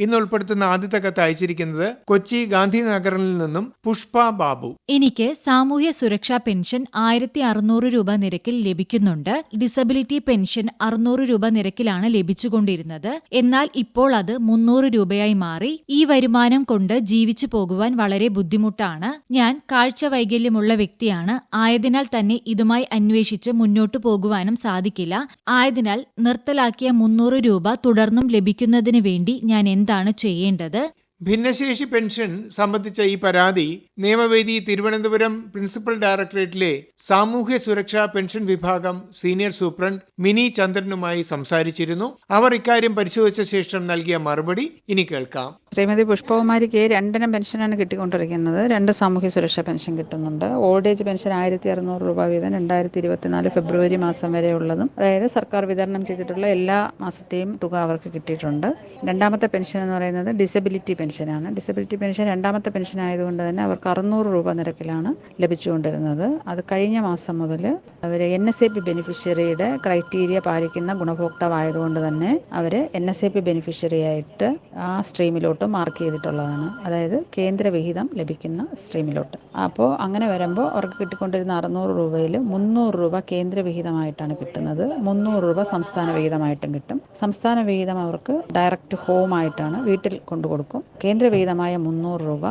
ഇന്ന് ഉൾപ്പെടുത്തുന്ന ആദ്യത്തെ കത്ത് അയച്ചിരിക്കുന്നത് കൊച്ചി ഗാന്ധിനഗറിൽ നിന്നും പുഷ്പ ബാബു. എനിക്ക് സാമൂഹ്യ സുരക്ഷാ പെൻഷൻ ആയിരത്തി അറുന്നൂറ് രൂപ നിരക്കിൽ ലഭിക്കുന്നുണ്ട്. ഡിസബിലിറ്റി പെൻഷൻ അറുന്നൂറ് രൂപ നിരക്കിലാണ് ലഭിച്ചുകൊണ്ടിരുന്നത്. എന്നാൽ ഇപ്പോൾ അത് മുന്നൂറ് രൂപയായി മാറി. ഈ വരുമാനം കൊണ്ട് ജീവിച്ചു പോകുവാൻ വളരെ ബുദ്ധിമുട്ടാണ്. ഞാൻ കാഴ്ച വൈകല്യമുള്ള വ്യക്തിയാണ്. ആയതിനാൽ തന്നെ ഇതുമായി അന്വേഷിച്ച് മുന്നോട്ടു പോകുവാനും സാധിക്കില്ല. ആയതിനാൽ നിർത്തലാക്കിയ മുന്നൂറ് രൂപ തുടർന്നും ലഭിക്കുന്നതിന് വേണ്ടി ഞാൻ എന്താണ് ചെയ്യേണ്ടത്? ഭിന്നശേഷി പെൻഷൻ സംബന്ധിച്ച ഈ പരാതി നിയമവേദി തിരുവനന്തപുരം പ്രിൻസിപ്പൽ ഡയറക്ടറേറ്റിലെ സാമൂഹ്യ സുരക്ഷാ പെൻഷൻ വിഭാഗം സീനിയർ സൂപ്രണ്ട് മിനി ചന്ദ്രനുമായി സംസാരിച്ചിരുന്നു. അവർ ഇക്കാര്യം പരിശോധിച്ച ശേഷം നൽകിയ മറുപടി ഇനി കേൾക്കാം. ശ്രീമതി പുഷ്പകുമാരിക്ക് രണ്ടിനം പെൻഷനാണ് കിട്ടിക്കൊണ്ടിരിക്കുന്നത്. രണ്ട് സാമൂഹ്യ സുരക്ഷാ പെൻഷൻ കിട്ടുന്നുണ്ട്. ഓൾഡ് ഏജ് പെൻഷൻ ആയിരത്തി അറുന്നൂറ് രൂപ വീതം രണ്ടായിരത്തി ഇരുപത്തിനാല് ഫെബ്രുവരി മാസം വരെ ഉള്ളതും അതായത് സർക്കാർ വിതരണം ചെയ്തിട്ടുള്ള എല്ലാ മാസത്തെയും തുക അവർക്ക് കിട്ടിയിട്ടുണ്ട്. രണ്ടാമത്തെ പെൻഷൻ എന്ന് പറയുന്നത് ഡിസബിലിറ്റി പെൻഷനാണ്. ഡിസബിലിറ്റി പെൻഷൻ രണ്ടാമത്തെ പെൻഷൻ ആയതുകൊണ്ട് തന്നെ അവർക്ക് അറുന്നൂറ് രൂപ നിരക്കിലാണ് ലഭിച്ചുകൊണ്ടിരുന്നത്. അത് കഴിഞ്ഞ മാസം മുതൽ അവർ എൻ എസ് എ പി ബെനിഫിഷ്യറിയുടെ ക്രൈറ്റീരിയ പാലിക്കുന്ന ഗുണഭോക്താവായതുകൊണ്ട് തന്നെ അവർ N S A P beneficiary ആയിട്ട് ആ സ്ട്രീമിലോട്ട് മാർക്ക് ചെയ്തിട്ടുള്ളതാണ്. അതായത് കേന്ദ്രവിഹിതം ലഭിക്കുന്ന സ്ട്രീമിലോട്ട്. അപ്പോൾ അങ്ങനെ വരുമ്പോൾ അവർക്ക് കിട്ടിക്കൊണ്ടിരുന്ന അറുന്നൂറ് രൂപയിൽ മുന്നൂറ് രൂപ കേന്ദ്രവിഹിതമായിട്ടാണ് കിട്ടുന്നത്. മുന്നൂറ് രൂപ സംസ്ഥാന വിഹിതമായിട്ടും കിട്ടും. സംസ്ഥാന വിഹിതം അവർക്ക് ഡയറക്റ്റ് ഹോം ആയിട്ടാണ് വീട്ടിൽ കൊണ്ടു കൊടുക്കും കേന്ദ്ര വിഹിതമായ മുന്നൂറ് രൂപ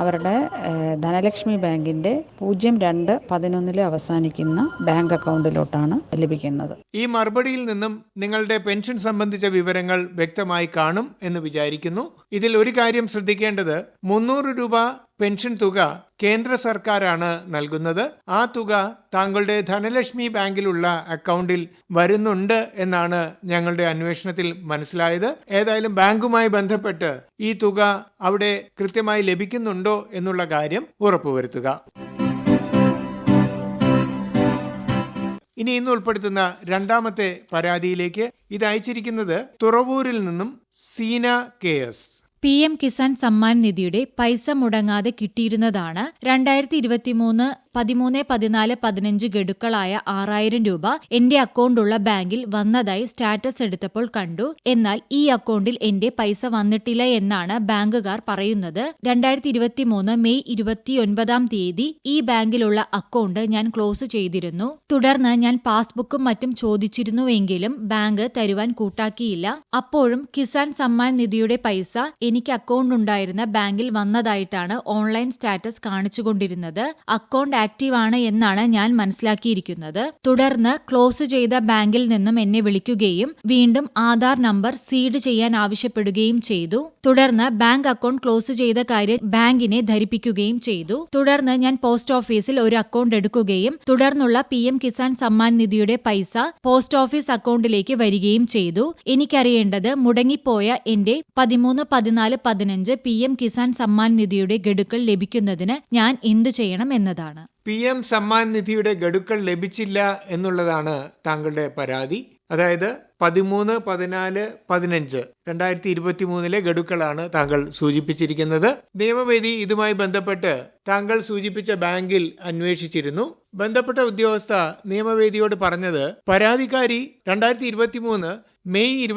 അവരുടെ ധനലക്ഷ്മി ബാങ്കിന്റെ പൂജ്യം രണ്ട് പതിനൊന്നിൽ അവസാനിക്കുന്ന ബാങ്ക് അക്കൗണ്ടിലോട്ടാണ് ലഭിക്കുന്നത്. ഈ മറുപടിയിൽ നിന്നും നിങ്ങളുടെ പെൻഷൻ സംബന്ധിച്ച വിവരങ്ങൾ വ്യക്തമായി കാണും എന്ന് വിചാരിക്കുന്നു. ഇതിൽ ഒരു കാര്യം ശ്രദ്ധിക്കേണ്ടത് മുന്നൂറ് രൂപ പെൻഷൻ തുക കേന്ദ്ര സർക്കാരാണ് നൽകുന്നത്. ആ തുക താങ്കളുടെ ധനലക്ഷ്മി ബാങ്കിലുള്ള അക്കൗണ്ടിൽ വരുന്നുണ്ട് എന്നാണ് ഞങ്ങളുടെ അന്വേഷണത്തിൽ മനസ്സിലായത്. ഏതായാലും ബാങ്കുമായി ബന്ധപ്പെട്ട് ഈ തുക അവിടെ കൃത്യമായി ലഭിക്കുന്നുണ്ടോ എന്നുള്ള കാര്യം ഉറപ്പുവരുത്തുക. ഇനി ഇന്ന് ഉൾപ്പെടുത്തുന്ന രണ്ടാമത്തെ പരാതിയിലേക്ക് ഇത് അയച്ചിരിക്കുന്നത് തുറവൂരിൽ നിന്നും Seena K S. P M Kisan Samman നിധിയുടെ പൈസ മുടങ്ങാതെ കിട്ടിയിരുന്നതാണ് രണ്ടായിരത്തി ഇരുപത്തിമൂന്ന് പതിമൂന്ന് പതിനാല് പതിനഞ്ച് ഗഡുക്കളായ ആറായിരം രൂപ എന്റെ അക്കൗണ്ടുള്ള ബാങ്കിൽ വന്നതായി സ്റ്റാറ്റസ് എടുത്തപ്പോൾ കണ്ടു. എന്നാൽ ഈ അക്കൗണ്ടിൽ എന്റെ പൈസ വന്നിട്ടില്ല എന്നാണ് ബാങ്കുകാർ പറയുന്നത്. രണ്ടായിരത്തി ഇരുപത്തിമൂന്ന് മെയ് ഇരുപത്തിയൊൻപതാം തീയതി ഈ ബാങ്കിലുള്ള അക്കൗണ്ട് ഞാൻ ക്ലോസ് ചെയ്തിരുന്നു. തുടർന്ന് ഞാൻ പാസ്ബുക്കും മറ്റും ചോദിച്ചിരുന്നുവെങ്കിലും ബാങ്ക് തരുവാൻ കൂട്ടാക്കിയില്ല. അപ്പോഴും കിസാൻ സമ്മാൻ നിധിയുടെ പൈസ എനിക്ക് അക്കൗണ്ട് ഉണ്ടായിരുന്ന ബാങ്കിൽ വന്നതായിട്ടാണ് ഓൺലൈൻ സ്റ്റാറ്റസ് കാണിച്ചുകൊണ്ടിരുന്നത്. അക്കൗണ്ട് ആക്റ്റീവ് ആണ് എന്നാണ് ഞാൻ മനസ്സിലാക്കിയിരിക്കുന്നത്. തുടർന്ന് ക്ലോസ് ചെയ്ത ബാങ്കിൽ നിന്നും എന്നെ വിളിക്കുകയും വീണ്ടും ആധാർ നമ്പർ സീഡ് ചെയ്യാൻ ആവശ്യപ്പെടുകയും ചെയ്തു. തുടർന്ന് ബാങ്ക് അക്കൗണ്ട് ക്ലോസ് ചെയ്ത കാര്യം ബാങ്കിനെ ധരിപ്പിക്കുകയും ചെയ്തു. തുടർന്ന് ഞാൻ പോസ്റ്റ് ഓഫീസിൽ ഒരു അക്കൗണ്ട് എടുക്കുകയും തുടർന്നുള്ള പി എം കിസാൻ സമ്മാൻ നിധിയുടെ പൈസ പോസ്റ്റ് ഓഫീസ് അക്കൗണ്ടിലേക്ക് വരികയും ചെയ്തു. എനിക്കറിയേണ്ടത് മുടങ്ങിപ്പോയ എന്റെ പതിമൂന്ന് പതിനാല് പതിനഞ്ച് പി എം കിസാൻ സമ്മാൻ നിധിയുടെ ഗഡുക്കൾ ലഭിക്കുന്നതിന് ഞാൻ എന്തു ചെയ്യണം എന്നതാണ്. പി എം സമ്മാൻ നിധിയുടെ ഗഡുക്കൾ ലഭിച്ചില്ല എന്നുള്ളതാണ് താങ്കളുടെ പരാതി. അതായത് പതിമൂന്ന് പതിനാല് പതിനഞ്ച് രണ്ടായിരത്തി ഇരുപത്തി മൂന്നിലെ ഗഡുക്കളാണ് താങ്കൾ സൂചിപ്പിച്ചിരിക്കുന്നത്. നിയമവേദി ഇതുമായി ബന്ധപ്പെട്ട് താങ്കൾ സൂചിപ്പിച്ച ബാങ്കിൽ അന്വേഷിച്ചിരുന്നു. ബന്ധപ്പെട്ട ഉദ്യോഗസ്ഥ നിയമവേദിയോട് പറഞ്ഞത് പരാതിക്കാരി രണ്ടായിരത്തി ഇരുപത്തി മൂന്ന് മെയ്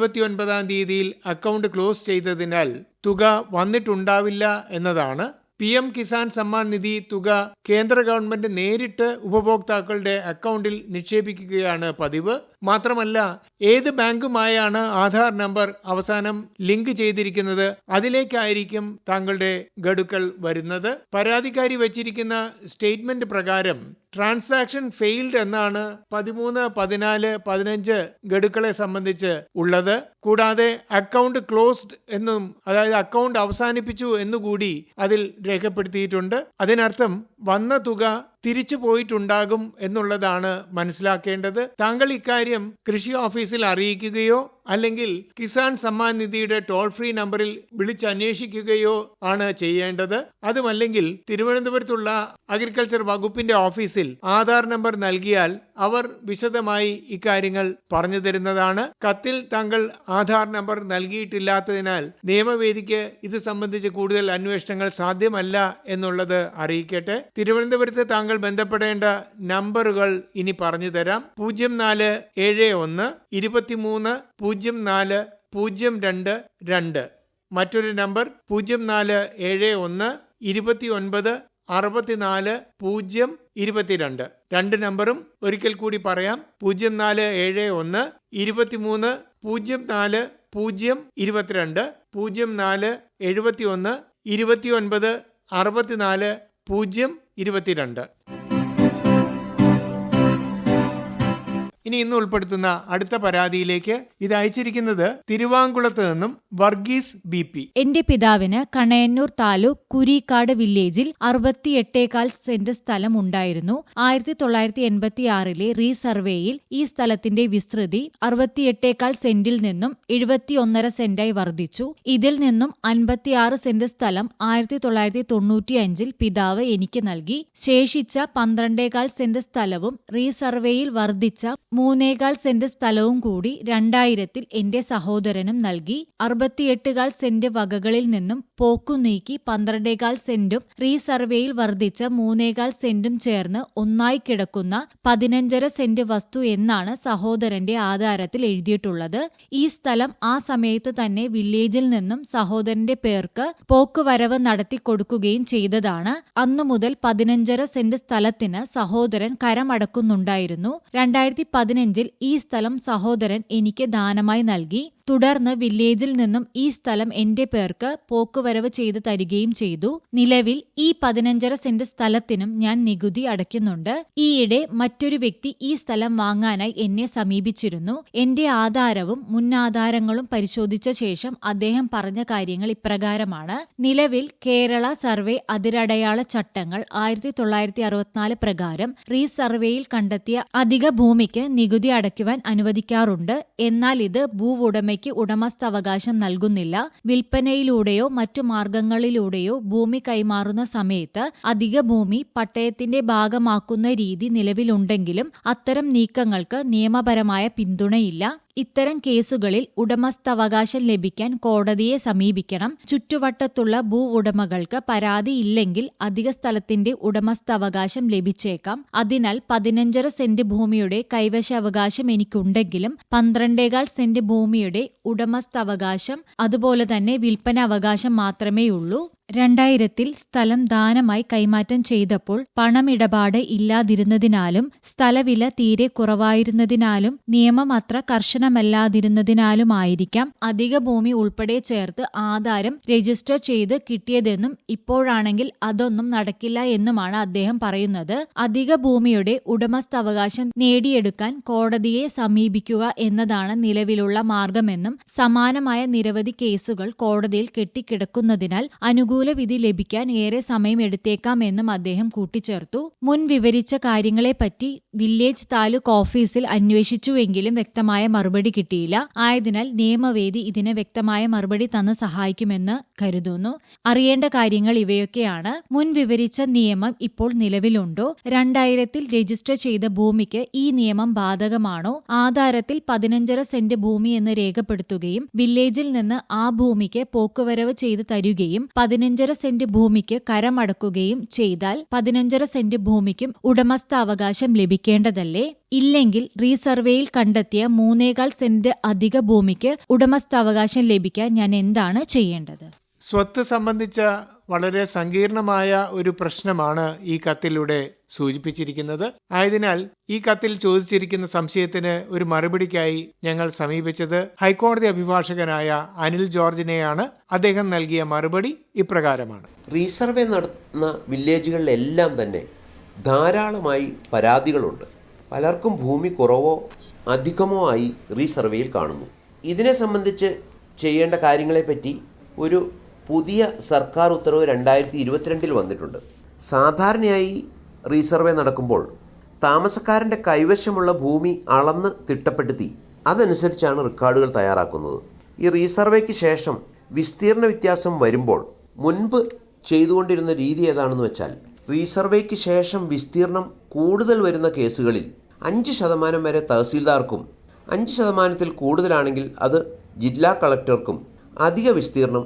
തീയതിയിൽ അക്കൗണ്ട് ക്ലോസ് ചെയ്തതിനാൽ തുക വന്നിട്ടുണ്ടാവില്ല എന്നതാണ് പി എം കിസാൻ സമ്മാൻ നിധി തുക കേന്ദ്ര ഗവൺമെന്റ് നേരിട്ട് ഉപഭോക്താക്കളുടെ അക്കൗണ്ടിൽ നിക്ഷേപിക്കുകയാണ് പതിവ്. മാത്രമല്ല ഏത് ബാങ്കുമായാണ് ആധാർ നമ്പർ അവസാനം ലിങ്ക് ചെയ്തിരിക്കുന്നത് അതിലേക്കായിരിക്കും താങ്കളുടെ ഗഡുക്കൾ വരുന്നത്? പരാതിക്കാരി വച്ചിരിക്കുന്ന സ്റ്റേറ്റ്മെന്റ് പ്രകാരം ട്രാൻസാക്ഷൻ ഫെയിൽഡ് എന്നാണ് പതിമൂന്ന് പതിനാല് പതിനഞ്ച് ഗഡുക്കളെ സംബന്ധിച്ച് ഉള്ളത്. കൂടാതെ അക്കൗണ്ട് ക്ലോസ്ഡ് എന്നും അതായത് അക്കൗണ്ട് അവസാനിപ്പിച്ചു എന്നുകൂടി അതിൽ രേഖപ്പെടുത്തിയിട്ടുണ്ട്. അതിനർത്ഥം വന്ന തുക തിരിച്ചു പോയിട്ടുണ്ടാകും എന്നുള്ളതാണ് മനസ്സിലാക്കേണ്ടത്. താങ്കൾ ഇക്കാര്യം കൃഷി ഓഫീസിൽ അറിയിക്കുകയോ അല്ലെങ്കിൽ കിസാൻ സമ്മാൻ നിധിയുടെ ടോൾ ഫ്രീ നമ്പറിൽ വിളിച്ചന്വേഷിക്കുകയോ ആണ് ചെയ്യേണ്ടത്. അതുമല്ലെങ്കിൽ തിരുവനന്തപുരത്തുള്ള അഗ്രികൾച്ചർ വകുപ്പിന്റെ ഓഫീസിൽ ആധാർ നമ്പർ നൽകിയാൽ അവർ വിശദമായി ഇക്കാര്യങ്ങൾ പറഞ്ഞു തരുന്നതാണ്. കത്തിൽ താങ്കൾ ആധാർ നമ്പർ നൽകിയിട്ടില്ലാത്തതിനാൽ നിയമവേദിക്ക് ഇത് സംബന്ധിച്ച് കൂടുതൽ അന്വേഷണങ്ങൾ സാധ്യമല്ല എന്നുള്ളത് അറിയിക്കട്ടെ. തിരുവനന്തപുരത്ത് താങ്കൾ ബന്ധപ്പെടേണ്ട നമ്പറുകൾ ഇനി പറഞ്ഞു തരാം. പൂജ്യം നാല് ഏഴ് ഒന്ന് ഇരുപത്തിമൂന്ന് നാല് പൂജ്യം രണ്ട് രണ്ട്. മറ്റൊരു നമ്പർ പൂജ്യം നാല് ഏഴ് ഒന്ന് ഇരുപത്തി ഒൻപത് അറുപത്തിനാല് പൂജ്യം ഇരുപത്തിരണ്ട്. രണ്ട് നമ്പറും ഒരിക്കൽ കൂടി പറയാം. പൂജ്യം നാല് ഏഴ് ഒന്ന് ഇരുപത്തിമൂന്ന് പൂജ്യം നാല് പൂജ്യം ഇരുപത്തിരണ്ട്. പൂജ്യം നാല് എഴുപത്തി ഒന്ന് ഇരുപത്തി ഒൻപത് അറുപത്തിനാല് പൂജ്യം ഇരുപത്തിരണ്ട്. ഇനി ഇന്ന് ഉൾപ്പെടുത്തുന്ന അടുത്ത പരാതിയിലേക്ക് ഇത് അയച്ചിരിക്കുന്നത് തിരുവാങ്കുളത്ത് നിന്നും വർഗീസ് ബി പി. എന്റെ പിതാവിന് കണയന്നൂർ താലൂക്ക് കുരീക്കാട് വില്ലേജിൽ അറുപത്തിയെട്ടേകാൽ സെന്റ് സ്ഥലം ഉണ്ടായിരുന്നു. ആയിരത്തി തൊള്ളായിരത്തി എൺപത്തി ആറിലെ റീസർവേയിൽ ഈ സ്ഥലത്തിന്റെ വിസ്തൃതി അറുപത്തിയെട്ടേകാൽ സെന്റിൽ നിന്നും എഴുപത്തിയൊന്നര സെന്റായി വർദ്ധിച്ചു. ഇതിൽ നിന്നും അൻപത്തിയാറ് സെന്റ് സ്ഥലം ആയിരത്തി തൊള്ളായിരത്തി തൊണ്ണൂറ്റിയഞ്ചിൽ പിതാവ് എനിക്ക് നൽകി. ശേഷിച്ച പന്ത്രണ്ടേകാൽ സെന്റ് സ്ഥലവും റീസർവേയിൽ വർദ്ധിച്ച മൂന്നേകാൽ സെന്റ് സ്ഥലവും കൂടി രണ്ടായിരത്തിൽ എന്റെ സഹോദരനും നൽകി അറുപത്തിയെട്ടുകാൽ സെന്റ് വകകളിൽ നിന്നും പോക്കു നീക്കി പന്ത്രണ്ടേകാൽ സെന്റും റീസർവേയിൽ വർദ്ധിച്ച മൂന്നേകാൽ സെന്റും ചേർന്ന് ഒന്നായി കിടക്കുന്ന പതിനഞ്ചര സെന്റ് വസ്തു എന്നാണ് സഹോദരന്റെ ആധാരത്തിൽ എഴുതിയിട്ടുള്ളത്. ഈ സ്ഥലം ആ സമയത്ത് തന്നെ വില്ലേജിൽ നിന്നും സഹോദരന്റെ പേർക്ക് പോക്കുവരവ് നടത്തി കൊടുക്കുകയും ചെയ്തതാണ്. അന്നു മുതൽ പതിനഞ്ചര സെന്റ് സ്ഥലത്തിന് സഹോദരൻ കരമടക്കുന്നുണ്ടായിരുന്നു. രണ്ടായിരത്തി പതിനഞ്ചിൽ ഈ സ്ഥലം സഹോദരൻ എനിക്ക് ദാനമായി നൽകി. തുടർന്ന് വില്ലേജിൽ നിന്നും ഈ സ്ഥലം എന്റെ പേർക്ക് പോക്കുവരവ് ചെയ്തു തരികയും ചെയ്തു. നിലവിൽ ഈ പതിനഞ്ചര സെന്റ് സ്ഥലത്തിനും ഞാൻ നികുതി അടയ്ക്കുന്നുണ്ട്. ഈയിടെ മറ്റൊരു വ്യക്തി ഈ സ്ഥലം വാങ്ങാനായി എന്നെ സമീപിച്ചിരുന്നു. എന്റെ ആധാരവും മുന്നാധാരങ്ങളും പരിശോധിച്ച ശേഷം അദ്ദേഹം പറഞ്ഞ കാര്യങ്ങൾ ഇപ്രകാരമാണ്. നിലവിൽ കേരള സർവേ അതിരടയാള ചട്ടങ്ങൾ ആയിരത്തി തൊള്ളായിരത്തി അറുപത്തിനാല് പ്രകാരം റീസർവേയിൽ കണ്ടെത്തിയ അധിക ഭൂമിക്ക് നികുതി അടയ്ക്കുവാൻ അനുവദിക്കാറുണ്ട്. എന്നാൽ ഇത് ഭൂവുടമയ്ക്ക് ഉടമസ്ഥാവകാശം നൽകുന്നില്ല. വിൽപ്പനയിലൂടെയോ മറ്റു മാർഗങ്ങളിലൂടെയോ ഭൂമി കൈമാറുന്ന സമയത്ത് അധിക ഭൂമി പട്ടയത്തിന്റെ ഭാഗമാക്കുന്ന രീതി നിലവിലുണ്ടെങ്കിലും അത്തരം നീക്കങ്ങൾക്ക് നിയമപരമായ പിന്തുണയില്ല. ഇത്തരം കേസുകളിൽ ഉടമസ്ഥാവകാശം ലഭിക്കാൻ കോടതിയെ സമീപിക്കണം. ചുറ്റുവട്ടത്തുള്ള ഭൂ ഉടമകൾക്ക് പരാതി ഇല്ലെങ്കിൽ അധിക സ്ഥലത്തിന്റെ ഉടമസ്ഥാവകാശം ലഭിച്ചേക്കാം. അതിനാൽ പതിനഞ്ചര സെന്റ് ഭൂമിയുടെ കൈവശാവകാശം എനിക്കുണ്ടെങ്കിലും പന്ത്രണ്ടേകാൽ സെന്റ് ഭൂമിയുടെ ഉടമസ്ഥാവകാശം അതുപോലെ തന്നെ വിൽപ്പന അവകാശം മാത്രമേയുള്ളൂ. രണ്ടായിരത്തിൽ സ്ഥലം ദാനമായി കൈമാറ്റം ചെയ്തപ്പോൾ പണമിടപാട് ഇല്ലാതിരുന്നതിനാലും സ്ഥലവില തീരെ കുറവായിരുന്നതിനാലും നിയമം അത്ര കർശനമല്ലാതിരുന്നതിനാലുമായിരിക്കാം അധിക ഭൂമി ഉൾപ്പെടെ ചേർത്ത് ആധാരം രജിസ്റ്റർ ചെയ്ത് കിട്ടിയതെന്നും ഇപ്പോഴാണെങ്കിൽ അതൊന്നും നടക്കില്ല എന്നുമാണ് അദ്ദേഹം പറയുന്നത്. അധിക ഭൂമിയുടെ ഉടമസ്ഥാവകാശം നേടിയെടുക്കാൻ കോടതിയെ സമീപിക്കുക എന്നതാണ് നിലവിലുള്ള മാർഗമെന്നും സമാനമായ നിരവധി കേസുകൾ കോടതിയിൽ കെട്ടിക്കിടക്കുന്നതിനാൽ അനുകൂല വിധി ലഭിക്കാൻ ഏറെ സമയമെടുത്തേക്കാമെന്നും അദ്ദേഹം കൂട്ടിച്ചേർത്തു. മുൻ വിവരിച്ച കാര്യങ്ങളെപ്പറ്റി വില്ലേജ് താലൂക്ക് ഓഫീസിൽ അന്വേഷിച്ചുവെങ്കിലും വ്യക്തമായ മറുപടി കിട്ടിയില്ല. ആയതിനാൽ നിയമവേദി ഇതിന് വ്യക്തമായ മറുപടി തന്ന് സഹായിക്കുമെന്ന് കരുതുന്നു. അറിയേണ്ട കാര്യങ്ങൾ ഇവയൊക്കെയാണ്. മുൻ വിവരിച്ച നിയമം ഇപ്പോൾ നിലവിലുണ്ടോ? രണ്ടായിരത്തിൽ രജിസ്റ്റർ ചെയ്ത ഭൂമിക്ക് ഈ നിയമം ബാധകമാണോ? ആധാരത്തിൽ പതിനഞ്ചര സെന്റ് ഭൂമി എന്ന് രേഖപ്പെടുത്തുകയും വില്ലേജിൽ നിന്ന് ആ ഭൂമിക്ക് പോക്കുവരവ് ചെയ്തു തരികയും പതിനഞ്ചര സെന്റ് ഭൂമിക്ക് കരമടക്കുകയും ചെയ്താൽ പതിനഞ്ചര സെന്റ് ഭൂമിക്കും ഉടമസ്ഥാവകാശം ലഭിക്കേണ്ടതല്ലേ? ഇല്ലെങ്കിൽ റീസർവേയിൽ കണ്ടെത്തിയ മൂന്നേകാൽ സെന്റ് അധിക ഭൂമിക്ക് ഉടമസ്ഥാവകാശം ലഭിക്കാൻ ഞാൻ എന്താണ് ചെയ്യേണ്ടത്? സ്വത്ത് സംബന്ധിച്ച വളരെ സങ്കീർണമായ ഒരു പ്രശ്നമാണ് ഈ കത്തിലൂടെ സൂചിപ്പിച്ചിരിക്കുന്നത്. ആയതിനാൽ ഈ കത്തിൽ ചോദിച്ചിരിക്കുന്ന സംശയത്തിന് ഒരു മറുപടിക്കായി ഞങ്ങൾ സമീപിച്ചത് ഹൈക്കോടതി അഭിഭാഷകനായ അനിൽ ജോർജിനെയാണ്. അദ്ദേഹം നൽകിയ മറുപടി ഇപ്രകാരമാണ്. റീസർവേ നടത്തുന്ന വില്ലേജുകളിലെല്ലാം തന്നെ ധാരാളമായി പരാതികളുണ്ട്. പലർക്കും ഭൂമി കുറവോ അധികമോ ആയി റീസർവേയിൽ കാണുന്നു. ഇതിനെ സംബന്ധിച്ച് ചെയ്യേണ്ട കാര്യങ്ങളെപ്പറ്റി ഒരു പുതിയ സർക്കാർ ഉത്തരവ് രണ്ടായിരത്തി ഇരുപത്തിരണ്ടിൽ വന്നിട്ടുണ്ട്. സാധാരണയായി റീസർവേ നടക്കുമ്പോൾ താമസക്കാരന്റെ കൈവശമുള്ള ഭൂമി അളന്ന് തിട്ടപ്പെടുത്തി അതനുസരിച്ചാണ് റെക്കോർഡുകൾ തയ്യാറാക്കുന്നത്. ഈ റീസർവേക്ക് ശേഷം വിസ്തീർണ വ്യത്യാസം വരുമ്പോൾ മുൻപ് ചെയ്തുകൊണ്ടിരുന്ന രീതി ഏതാണെന്ന് വെച്ചാൽ റീസർവേക്ക് ശേഷം വിസ്തീർണം കൂടുതൽ വരുന്ന കേസുകളിൽ അഞ്ച് ശതമാനം വരെ തഹസീൽദാർക്കും അഞ്ച് ശതമാനത്തിൽ കൂടുതലാണെങ്കിൽ അത് ജില്ലാ കളക്ടർക്കും അധിക വിസ്തീർണം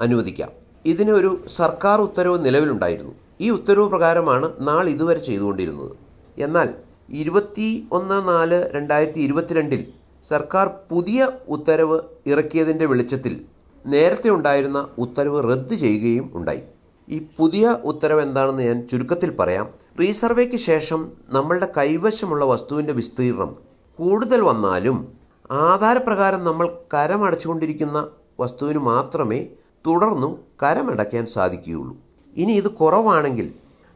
അനുവദിക്കാം. ഇതിന് ഒരു സർക്കാർ ഉത്തരവ് നിലവിലുണ്ടായിരുന്നു. ഈ ഉത്തരവ് പ്രകാരമാണ് നാൾ ഇതുവരെ ചെയ്തുകൊണ്ടിരുന്നത്. എന്നാൽ ഇരുപത്തി ഒന്ന് നാല് രണ്ടായിരത്തി ഇരുപത്തിരണ്ടിൽ സർക്കാർ പുതിയ ഉത്തരവ് ഇറക്കിയതിന്റെ വെളിച്ചത്തിൽ നേരത്തെ ഉണ്ടായിരുന്ന ഉത്തരവ് റദ്ദ് ചെയ്യുകയും ഉണ്ടായി. ഈ പുതിയ ഉത്തരവ് എന്താണെന്ന് ഞാൻ ചുരുക്കത്തിൽ പറയാം. റീസർവേക്ക് ശേഷം നമ്മളുടെ കൈവശമുള്ള വസ്തുവിന്റെ വിസ്തീർണം കൂടുതൽ വന്നാലും ആധാരപ്രകാരം നമ്മൾ കരമടച്ചുകൊണ്ടിരിക്കുന്ന വസ്തുവിന് മാത്രമേ തുടർന്നും കരമടയ്ക്കാൻ സാധിക്കുകയുള്ളൂ. ഇനി ഇത് കുറവാണെങ്കിൽ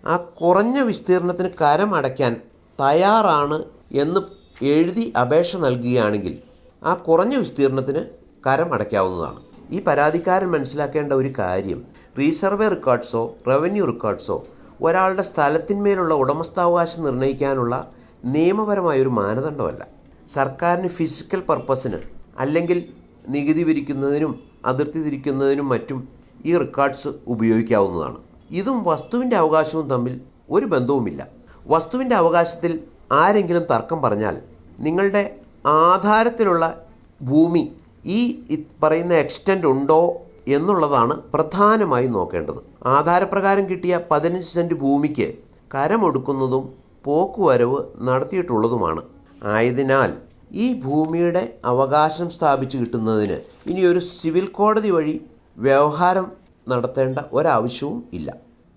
ആ കുറഞ്ഞ വിസ്തീർണത്തിന് കരമടയ്ക്കാൻ തയ്യാറാണ് എന്ന് എഴുതി അപേക്ഷ നൽകുകയാണെങ്കിൽ ആ കുറഞ്ഞ വിസ്തീർണത്തിന് കരം അടയ്ക്കാവുന്നതാണ് ഈ പരാതിക്കാരൻ മനസ്സിലാക്കേണ്ട ഒരു കാര്യം റീസർവേ റെക്കോർഡ്സോ റവന്യൂ റെക്കോർഡ്സോ ഒരാളുടെ സ്ഥലത്തിന്മേലുള്ള ഉടമസ്ഥാവകാശം നിർണയിക്കാനുള്ള നിയമപരമായ ഒരു മാനദണ്ഡമല്ല. സർക്കാരിന് ഫിസിക്കൽ പർപ്പസിന് അല്ലെങ്കിൽ നികുതി പിരിക്കുന്നതിനും അതിർത്തി തിരിക്കുന്നതിനും മറ്റും ഈ റെക്കോർഡ്സ് ഉപയോഗിക്കാവുന്നതാണ്. ഇതും വസ്തുവിന്റെ അവകാശവും തമ്മിൽ ഒരു ബന്ധവുമില്ല. വസ്തുവിന്റെ അവകാശത്തിൽ ആരെങ്കിലും തർക്കം പറഞ്ഞാൽ നിങ്ങളുടെ ആധാരത്തിലുള്ള ഭൂമി ഈ പറയുന്ന എക്സ്റ്റന്റ് ഉണ്ടോ എന്നുള്ളതാണ് പ്രധാനമായും നോക്കേണ്ടത്. ആധാരപ്രകാരം കിട്ടിയ പതിനഞ്ച് സെന്റ് ഭൂമിക്ക് കരമൊടുക്കുന്നതും പോക്കുവരവ് നടത്തിയിട്ടുള്ളതുമാണ്. ആയതിനാൽ ഈ ഭൂമിയുടെ അവകാശം സ്ഥാപിച്ചു കിട്ടുന്നതിന് ഇനി ഒരു സിവിൽ കോടതി വഴി വ്യവഹാരം നടത്തേണ്ട ഒരാവശ്യവും ഇല്ല.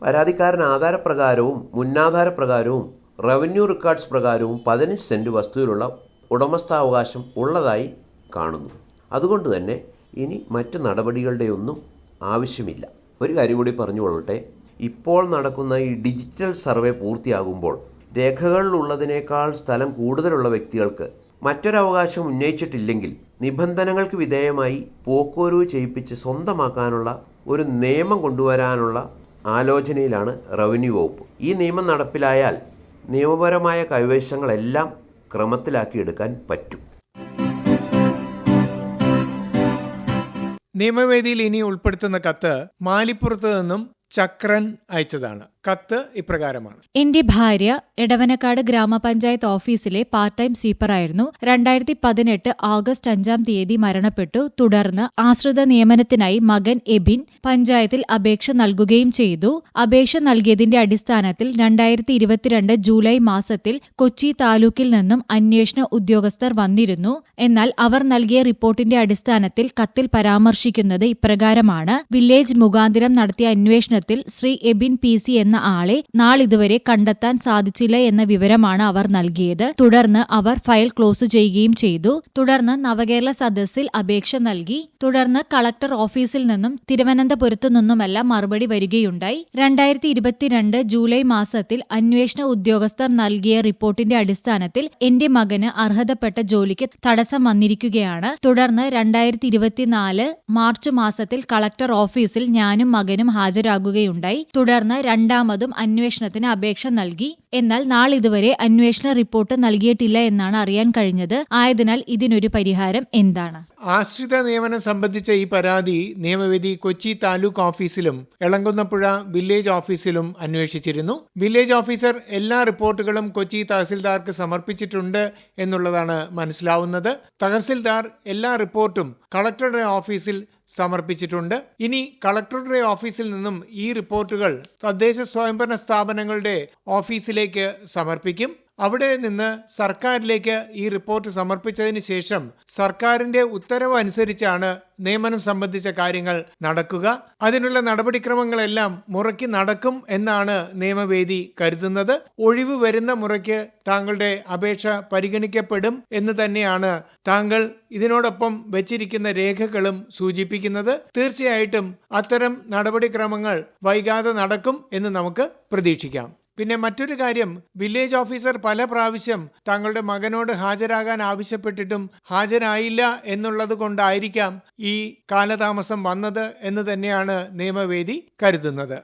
പരാതിക്കാരൻ ആധാരപ്രകാരവും മുന്നാധാരപ്രകാരവും റവന്യൂ റെക്കോർഡ്സ് പ്രകാരവും പതിനഞ്ച് സെന്റ് വസ്തുവിലുള്ള ഉടമസ്ഥാവകാശം ഉള്ളതായി കാണുന്നു. അതുകൊണ്ട് തന്നെ ഇനി മറ്റു നടപടികളുടെയൊന്നും ആവശ്യമില്ല. ഒരു കാര്യം കൂടി പറഞ്ഞുകൊള്ളട്ടെ ഇപ്പോൾ നടക്കുന്ന ഈ ഡിജിറ്റൽ സർവേ പൂർത്തിയാകുമ്പോൾ രേഖകളിലുള്ളതിനേക്കാൾ സ്ഥലം കൂടുതലുള്ള വ്യക്തികൾക്ക് മറ്റൊരവകാശം ഉന്നയിച്ചിട്ടില്ലെങ്കിൽ നിബന്ധനകൾക്ക് വിധേയമായി പോക്കോരു ചെയ്യിപ്പിച്ച് സ്വന്തമാക്കാനുള്ള ഒരു നിയമം കൊണ്ടുവരാനുള്ള ആലോചനയിലാണ് റവന്യൂ വകുപ്പ്. ഈ നിയമം നടപ്പിലായാൽ നിയമപരമായ കൈവശങ്ങളെല്ലാം ക്രമത്തിലാക്കിയെടുക്കാൻ പറ്റും. നിയമവേദിയിൽ ഇനി ഉൾപ്പെടുത്തുന്ന കത്ത് മാലിപ്പുറത്ത് നിന്നും ചക്രൻ അയച്ചതാണ്. കത്ത് ഇപ്രകാരമാണ്. എന്റെ ഭാര്യ എടവനക്കാട് ഗ്രാമപഞ്ചായത്ത് ഓഫീസിലെ പാർട്ട് ടൈം സ്വീപ്പറായിരുന്നു. രണ്ടായിരത്തി പതിനെട്ട് ആഗസ്റ്റ് അഞ്ചാം തീയതി മരണപ്പെട്ടു. തുടർന്ന് ആശ്രിത നിയമനത്തിനായി മകൻ എബിൻ പഞ്ചായത്തിൽ അപേക്ഷ നൽകുകയും ചെയ്തു. അപേക്ഷ നൽകിയതിന്റെ അടിസ്ഥാനത്തിൽ രണ്ടായിരത്തി ഇരുപത്തിരണ്ട് ജൂലൈ മാസത്തിൽ കൊച്ചി താലൂക്കിൽ നിന്നും അന്വേഷണ ഉദ്യോഗസ്ഥർ വന്നിരുന്നു. എന്നാൽ അവർ നൽകിയ റിപ്പോർട്ടിന്റെ അടിസ്ഥാനത്തിൽ കത്തിൽ പരാമർശിക്കുന്നത് ഇപ്രകാരമാണ്. വില്ലേജ് മുഖാന്തിരം നടത്തിയ അന്വേഷണത്തിൽ ശ്രീ എബിൻ പി സി എന്ന ആളെ നാളിതുവരെ കണ്ടെത്താൻ സാധിച്ചില്ല എന്ന വിവരമാണ് അവർ നൽകിയത്. തുടർന്ന് അവർ ഫയൽ ക്ലോസ് ചെയ്യുകയും ചെയ്തു. തുടർന്ന് നവകേരള സദസ്സിൽ അപേക്ഷ നൽകി. തുടർന്ന് കളക്ടർ ഓഫീസിൽ നിന്നും തിരുവനന്തപുരത്തു നിന്നുമെല്ലാം മറുപടി വരികയുണ്ടായി. രണ്ടായിരത്തി ഇരുപത്തിരണ്ട് ജൂലൈ മാസത്തിൽ അന്വേഷണ ഉദ്യോഗസ്ഥർ നൽകിയ റിപ്പോർട്ടിന്റെ അടിസ്ഥാനത്തിൽ എന്റെ മകന് അർഹതപ്പെട്ട ജോലിക്ക് തടസ്സം വന്നിരിക്കുകയാണ്. തുടർന്ന് രണ്ടായിരത്തി ഇരുപത്തിനാല് മാർച്ച് മാസത്തിൽ കളക്ടർ ഓഫീസിൽ ഞാനും മകനും ഹാജരാകുകയുണ്ടായി. തുടർന്ന് രണ്ടാമതും അന്വേഷണത്തിന് അപേക്ഷ നൽകി എന്നാൽ നാളിതുവരെ അന്വേഷണ റിപ്പോർട്ട് നൽകിയിട്ടില്ല എന്നാണ് അറിയാൻ കഴിഞ്ഞത്. ആയതിനാൽ ഇതിനൊരു പരിഹാരം എന്താണ്? ആശ്രിത നിയമനം സംബന്ധിച്ച ഈ പരാതി നിയമവേദി കൊച്ചി താലൂക്ക് ഓഫീസിലും എളങ്കുന്നപ്പുഴ വില്ലേജ് ഓഫീസിലും അന്വേഷിച്ചിരുന്നു. വില്ലേജ് ഓഫീസർ എല്ലാ റിപ്പോർട്ടുകളും കൊച്ചി തഹസിൽദാർക്ക് സമർപ്പിച്ചിട്ടുണ്ട് എന്നുള്ളതാണ് മനസ്സിലാവുന്നത്. തഹസിൽദാർ എല്ലാ റിപ്പോർട്ടും കളക്ടറുടെ ഓഫീസിൽ സമർപ്പിച്ചിട്ടുണ്ട്. ഇനി കളക്ടറുടെ ഓഫീസിൽ നിന്നും ഈ റിപ്പോർട്ടുകൾ തദ്ദേശ സ്വയംഭരണ സ്ഥാപനങ്ങളുടെ ഓഫീസിലേക്ക് സമർപ്പിക്കും. അവിടെ നിന്ന് സർക്കാരിലേക്ക് ഈ റിപ്പോർട്ട് സമർപ്പിച്ചതിന് ശേഷം സർക്കാരിന്റെ ഉത്തരവ് അനുസരിച്ചാണ് നിയമനം സംബന്ധിച്ച കാര്യങ്ങൾ നടക്കുക. അതിനുള്ള നടപടിക്രമങ്ങളെല്ലാം മുറയ്ക്ക് നടക്കും എന്നാണ് നിയമവേദി കരുതുന്നത്. ഒഴിവ് വരുന്ന മുറയ്ക്ക് താങ്കളുടെ അപേക്ഷ പരിഗണിക്കപ്പെടും എന്ന് തന്നെയാണ് താങ്കൾ ഇതിനോടൊപ്പം വെച്ചിരിക്കുന്ന രേഖകളും സൂചിപ്പിക്കുന്നത്. തീർച്ചയായിട്ടും അത്തരം നടപടിക്രമങ്ങൾ വൈകാതെ നടക്കും എന്ന് നമുക്ക് പ്രതീക്ഷിക്കാം. പിന്നെ മറ്റൊരു കാര്യം വില്ലേജ് ഓഫീസർ പല പ്രാവശ്യം തങ്ങളുടെ മകനോട് ഹാജരാകാൻ ആവശ്യപ്പെട്ടിട്ടും ഹാജരായില്ല എന്നുള്ളത് കൊണ്ടായിരിക്കാം ഈ കാലതാമസം വന്നത് എന്ന് തന്നെയാണ് നിയമവേദി കരുതുന്നത്.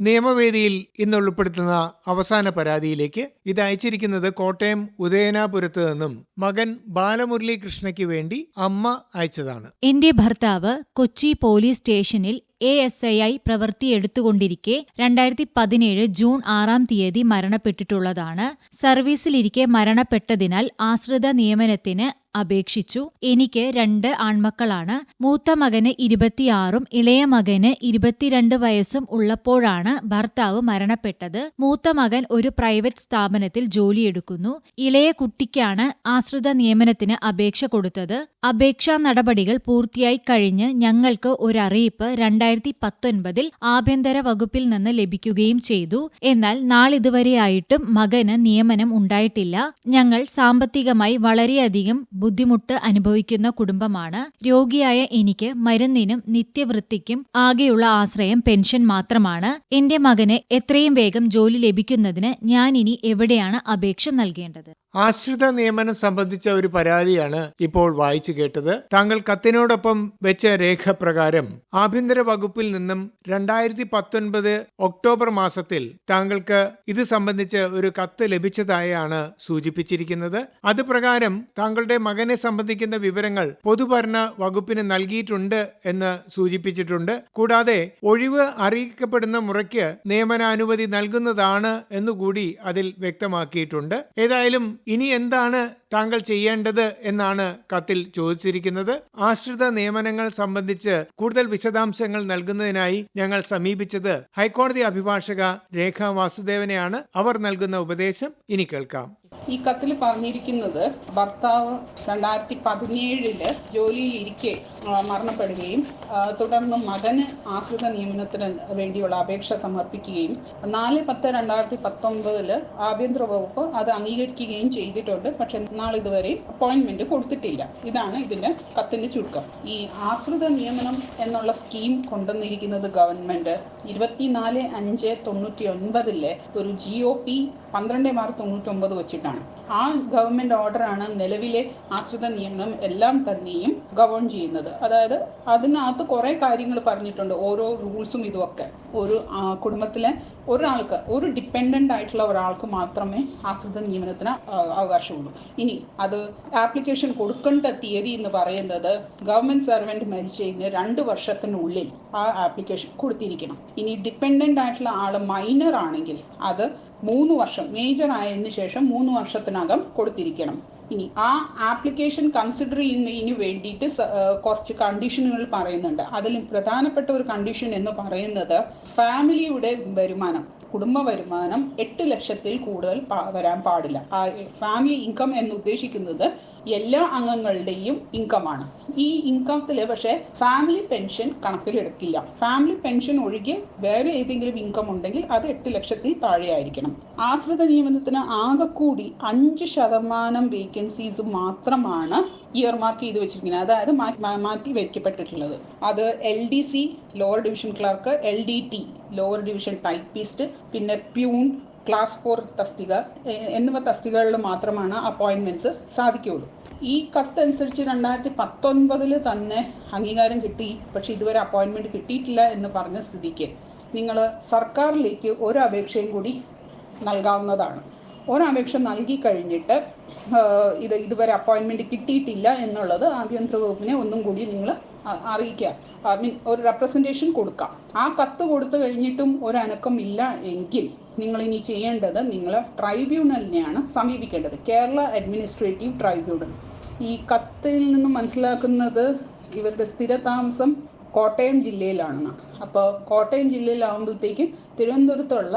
നിയമവേദിയിൽ ഇന്ന് ഉൾപ്പെടുത്തുന്ന അവസാന പരാതിയിലേക്ക് ഇത് അയച്ചിരിക്കുന്നത് കോട്ടയം ഉദയനാപുരത്ത് നിന്നും മകൻ ബാലമുരളി കൃഷ്ണയ്ക്ക് വേണ്ടി അമ്മ അയച്ചതാണ്. എന്റെ ഭർത്താവ് കൊച്ചി പോലീസ് സ്റ്റേഷനിൽ എ എസ് ഐ ആയി പ്രവൃത്തിയെടുത്തുകൊണ്ടിരിക്കെ രണ്ടായിരത്തി പതിനേഴ് ജൂൺ ആറാം തീയതി മരണപ്പെട്ടിട്ടുള്ളതാണ്. സർവീസിലിരിക്കെ മരണപ്പെട്ടതിനാൽ ആശ്രിത നിയമനത്തിന് അപേക്ഷിച്ചു. എനിക്ക് രണ്ട് ആൺമക്കളാണ്. മൂത്ത മകന് ഇരുപത്തിയാറും ഇളയ മകന് ഇരുപത്തിരണ്ട് വയസ്സും ഉള്ളപ്പോഴാണ് ഭർത്താവ് മരണപ്പെട്ടത്. മൂത്ത മകൻ ഒരു പ്രൈവറ്റ് സ്ഥാപനത്തിൽ ജോലിയെടുക്കുന്നു. ഇളയ കുട്ടിക്കാണ് ആശ്രിത നിയമനത്തിന് അപേക്ഷ കൊടുത്തത്. അപേക്ഷാ നടപടികൾ പൂർത്തിയായി കഴിഞ്ഞ് ഞങ്ങൾക്ക് ഒരറിയിപ്പ് രണ്ടായിരത്തി പത്തൊൻപതിൽ ആഭ്യന്തര വകുപ്പിൽ നിന്ന് ലഭിക്കുകയും ചെയ്തു. എന്നാൽ നാളിതുവരെയായിട്ടും മകന് നിയമനം ഉണ്ടായിട്ടില്ല. ഞങ്ങൾ സാമ്പത്തികമായി വളരെയധികം ബുദ്ധിമുട്ട് അനുഭവിക്കുന്ന കുടുംബമാണ്. രോഗിയായ എനിക്ക് മരുന്നിനും നിത്യവൃത്തിക്കും ആകെയുള്ള ആശ്രയം പെൻഷൻ മാത്രമാണ്. എന്റെ മകന് എത്രയും വേഗം ജോലി ലഭിക്കുന്നതിന് ഞാൻ ഇനി എവിടെയാണ് അപേക്ഷ നൽകേണ്ടത്? ആശ്രിത നിയമനം സംബന്ധിച്ച ഒരു പരാതിയാണ് ഇപ്പോൾ വായിച്ചു കേട്ടത്. താങ്കൾ കത്തിനോടൊപ്പം വെച്ച രേഖ പ്രകാരം ആഭ്യന്തര വകുപ്പിൽ നിന്നും രണ്ടായിരത്തി പത്തൊൻപത് ഒക്ടോബർ മാസത്തിൽ താങ്കൾക്ക് ഇത് സംബന്ധിച്ച് ഒരു കത്ത് ലഭിച്ചതായാണ് സൂചിപ്പിച്ചിരിക്കുന്നത്. അത് പ്രകാരം താങ്കളുടെ മകനെ സംബന്ധിക്കുന്ന വിവരങ്ങൾ പൊതുഭരണ വകുപ്പിന് നൽകിയിട്ടുണ്ട് എന്ന് സൂചിപ്പിച്ചിട്ടുണ്ട്. കൂടാതെ ഒഴിവ് അറിയിക്കപ്പെടുന്ന മുറയ്ക്ക് നിയമനാനുമതി നൽകുന്നതാണ് എന്നുകൂടി അതിൽ വ്യക്തമാക്കിയിട്ടുണ്ട്. ഏതായാലും ഇനി എന്താണ് താങ്കൾ ചെയ്യേണ്ടത് എന്നാണ് കത്തിൽ ചോദിച്ചിരിക്കുന്നത്. ആശ്രിത നിയമനങ്ങൾ സംബന്ധിച്ച് കൂടുതൽ വിശദാംശങ്ങൾ നൽകുന്നതിനായി ഞങ്ങൾ സമീപിച്ചത് ഹൈക്കോടതി അഭിഭാഷക രേഖ വാസുദേവനെയാണ്. അവർ നൽകുന്ന ഉപദേശം ഇനി കേൾക്കാം. ഈ കത്തിൽ പറഞ്ഞിരിക്കുന്നത് ഭർത്താവ് രണ്ടായിരത്തി പതിനേഴിൽ ജോലിയിലിരിക്കെ മരണപ്പെടുകയും തുടർന്ന് മകന് ആശ്രിത നിയമനത്തിന് വേണ്ടിയുള്ള അപേക്ഷ സമർപ്പിക്കുകയും നാല് പത്ത് രണ്ടായിരത്തി പത്തൊമ്പതിൽ ആഭ്യന്തര വകുപ്പ് അത് അംഗീകരിക്കുകയും ചെയ്തിട്ടുണ്ട്. പക്ഷെ നാളിതുവരെ അപ്പോയിന്റ്മെന്റ് കൊടുത്തിട്ടില്ല. ഇതാണ് ഇതിന്റെ കത്തിന്റെ ചുരുക്കം. ഈ ആശ്രിത നിയമനം എന്നുള്ള സ്കീം കൊണ്ടുവന്നിരിക്കുന്നത് ഗവൺമെന്റ്. ഇരുപത്തിനാല് അഞ്ച് തൊണ്ണൂറ്റി ഒൻപതിലെ ഒരു ജി ഒ പി പന്ത്രണ്ട് മാർ തൊണ്ണൂറ്റൊമ്പത് വെച്ചിട്ടാണ്. ആ ഗവൺമെന്റ് ഓർഡറാണ് നിലവിലെ ആശ്രിത നിയമനം എല്ലാം തന്നെയും ഗവൺ ചെയ്യുന്നത്. അതായത് അതിനകത്ത് കുറെ കാര്യങ്ങൾ പറഞ്ഞിട്ടുണ്ട് ഓരോ റൂൾസും ഇതുമൊക്കെ. ഒരു കുടുംബത്തിലെ ഒരാൾക്ക് ഒരു ഡിപ്പെൻഡന്റ് ആയിട്ടുള്ള ഒരാൾക്ക് മാത്രമേ ആശ്രിത നിയമനത്തിന് അവകാശമുള്ളൂ. ഇനി അത് ആപ്ലിക്കേഷൻ കൊടുക്കേണ്ട തീയതി എന്ന് പറയുന്നത് ഗവൺമെന്റ് സർവന്റ് മരിച്ചതിന് രണ്ട് വർഷത്തിനുള്ളിൽ ആ ആപ്ലിക്കേഷൻ കൊടുത്തിരിക്കണം. ഇനി ഡിപ്പെൻഡന്റ് ആയിട്ടുള്ള ആൾ മൈനർ ആണെങ്കിൽ അത് മൂന്ന് വർഷം മേജർ ആയതിനു ശേഷം മൂന്ന് വർഷത്തിനകം കൊടുത്തിരിക്കണം. ഇനി ആ ആപ്ലിക്കേഷൻ കൺസിഡർ ചെയ്യുന്നതിന് വേണ്ടിയിട്ട് കുറച്ച് കണ്ടീഷനുകൾ പറയുന്നുണ്ട്. അതിൽ പ്രധാനപ്പെട്ട ഒരു കണ്ടീഷൻ എന്ന് പറയുന്നത് ഫാമിലിയുടെ വരുമാനം. കുടുംബ വരുമാനം എട്ട് ലക്ഷത്തിൽ കൂടുതൽ വരാൻ പാടില്ല. ആ ഫാമിലി ഇൻകം എന്ന് ഉദ്ദേശിക്കുന്നത് എല്ലാ അംഗങ്ങളുടെയും ഇൻകമാണ് ഈ ഇൻകത്തിൽ പക്ഷേ ഫാമിലി പെൻഷൻ കണക്കിലെടുക്കില്ല. ഫാമിലി പെൻഷൻ ഒഴികെ വേറെ ഏതെങ്കിലും ഇൻകം ഉണ്ടെങ്കിൽ അത് എട്ട് ലക്ഷത്തിൽ താഴെയായിരിക്കണം. ആശ്രിത നിയമനത്തിന് ആകെക്കൂടി കൂടി അഞ്ച് ശതമാനം വേക്കൻസീസ് മാത്രമാണ് ഇയർ മാർക്ക് ചെയ്ത് വെച്ചിരിക്കുന്നത്. അതായത് മാറ്റി വയ്ക്കപ്പെട്ടിട്ടുള്ളത് അത് L D C lower division clerk L D T lower division typist പിന്നെ പ്യൂൺ ക്ലാസ് ഫോർ തസ്തിക എന്നിവ തസ്തികകളിൽ മാത്രമാണ് അപ്പോയിൻമെന്റ്സ് സാധിക്കുകയുള്ളൂ. ഈ കത്ത് അനുസരിച്ച് രണ്ടായിരത്തി പത്തൊൻപതിൽ തന്നെ അംഗീകാരം കിട്ടി പക്ഷെ ഇതുവരെ അപ്പോയിൻമെന്റ് കിട്ടിയിട്ടില്ല എന്ന് പറഞ്ഞ സ്ഥിതിക്ക് നിങ്ങൾ സർക്കാരിലേക്ക് ഒരു അപേക്ഷയും കൂടി നൽകാവുന്നതാണ്. ഒരപേക്ഷ നൽകി കഴിഞ്ഞിട്ട് ഇത് ഇതുവരെ അപ്പോയിൻമെന്റ് കിട്ടിയിട്ടില്ല എന്നുള്ളത് ആഭ്യന്തര വകുപ്പിനെ ഒന്നും കൂടി നിങ്ങൾ അറിയിക്കുക. ഐ മീൻ ഒരു റെപ്രസെന്റേഷൻ കൊടുക്കാം. ആ കത്ത് കൊടുത്തു കഴിഞ്ഞിട്ടും ഒരു അനക്കം ഇല്ല എങ്കിൽ നിങ്ങൾ ഇനി ചെയ്യേണ്ടത് നിങ്ങൾ ട്രൈബ്യൂണലിനെയാണ് സമീപിക്കേണ്ടത്. Kerala administrative tribunal. ഈ കത്തിൽ നിന്നും മനസ്സിലാക്കുന്നത് ഇവരുടെ സ്ഥിരതാമസം കോട്ടയം ജില്ലയിലാണെന്ന് അപ്പോൾ കോട്ടയം ജില്ലയിലാവുമ്പോഴത്തേക്കും തിരുവനന്തപുരത്തുള്ള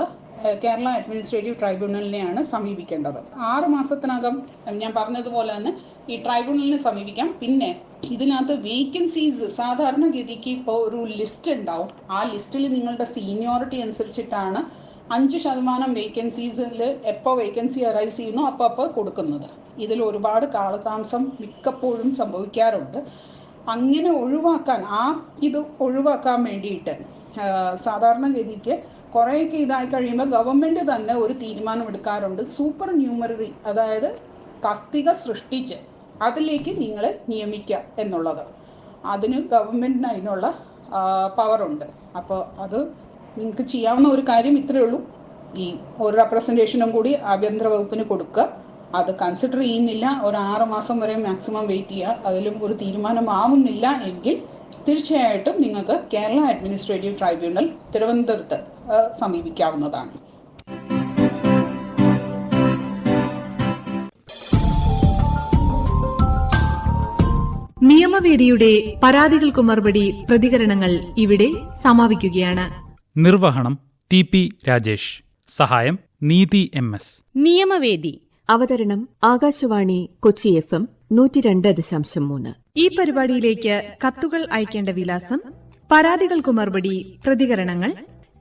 കേരള അഡ്മിനിസ്ട്രേറ്റീവ് ട്രൈബ്യൂണലിനെയാണ് സമീപിക്കേണ്ടത്. ആറ് മാസത്തിനകം ഞാൻ പറഞ്ഞതുപോലെ തന്നെ ഈ ട്രൈബ്യൂണലിനെ സമീപിക്കാം. പിന്നെ ഇതിനകത്ത് വേക്കൻസീസ് സാധാരണഗതിക്ക് ഇപ്പോൾ ഒരു ലിസ്റ്റ് ഉണ്ടാവും. ആ ലിസ്റ്റിൽ നിങ്ങളുടെ സീനിയോറിറ്റി അനുസരിച്ചിട്ടാണ് അഞ്ച് ശതമാനം വേക്കൻസീസിൽ എപ്പോൾ വേക്കൻസി അറൈസ് ചെയ്യുന്നു അപ്പോൾ അപ്പോൾ കൊടുക്കുന്നത്. ഇതിൽ ഒരുപാട് കാലതാമസം മിക്കപ്പോഴും സംഭവിക്കാറുണ്ട്. അങ്ങനെ ഒഴിവാക്കാൻ ആ ഇത് ഒഴിവാക്കാൻ വേണ്ടിയിട്ട് സാധാരണഗതിക്ക് കുറേയൊക്കെ ഇതായി കഴിയുമ്പോൾ ഗവൺമെന്റ് തന്നെ ഒരു തീരുമാനം എടുക്കാറുണ്ട്. സൂപ്പർ ന്യൂമററി അതായത് തസ്തിക സൃഷ്ടിച്ച് അതിലേക്ക് നിങ്ങളെ നിയമിക്കുക എന്നുള്ളത്. അതിന് ഗവൺമെന്റിന് അതിനുള്ള പവറുണ്ട് അപ്പോൾ അത് നിങ്ങൾക്ക് ചെയ്യാവുന്ന ഒരു കാര്യം ഇത്രയേ ഉള്ളൂ. ഈ ഒരു റെപ്രസെന്റേഷനും കൂടി ആഭ്യന്തര വകുപ്പിന് കൊടുക്കുക. അത് കൺസിഡർ ചെയ്യുന്നില്ല. ഒരു ആറ് മാസം വരെ മാക്സിമം വെയിറ്റ് ചെയ്യുക. അതിലും ഒരു തീരുമാനമാവുന്നില്ല എങ്കിൽ തീർച്ചയായിട്ടും നിങ്ങൾക്ക് കേരള അഡ്മിനിസ്ട്രേറ്റീവ് ട്രൈബ്യൂണൽ തിരുവനന്തപുരത്ത് സമീപിക്കാവുന്നതാണ്. നിയമവേദിയുടെ പരാതികൾക്ക് മറുപടി പ്രതികരണങ്ങൾ ഇവിടെ സമാപിക്കുകയാണ്. നിർവഹണം ടി പി രാജേഷ്. സഹായം നീതി എം എസ്. നിയമവേദി. അവതരണം ആകാശവാണി കൊച്ചി എഫ് എം നൂറ്റി രണ്ട് ദശാംശം മൂന്ന്. ഈ പരിപാടിയിലേക്ക് കത്തുകൾ അയക്കേണ്ട വിലാസം പരാതികൾക്കു മറുപടി പ്രതികരണങ്ങൾ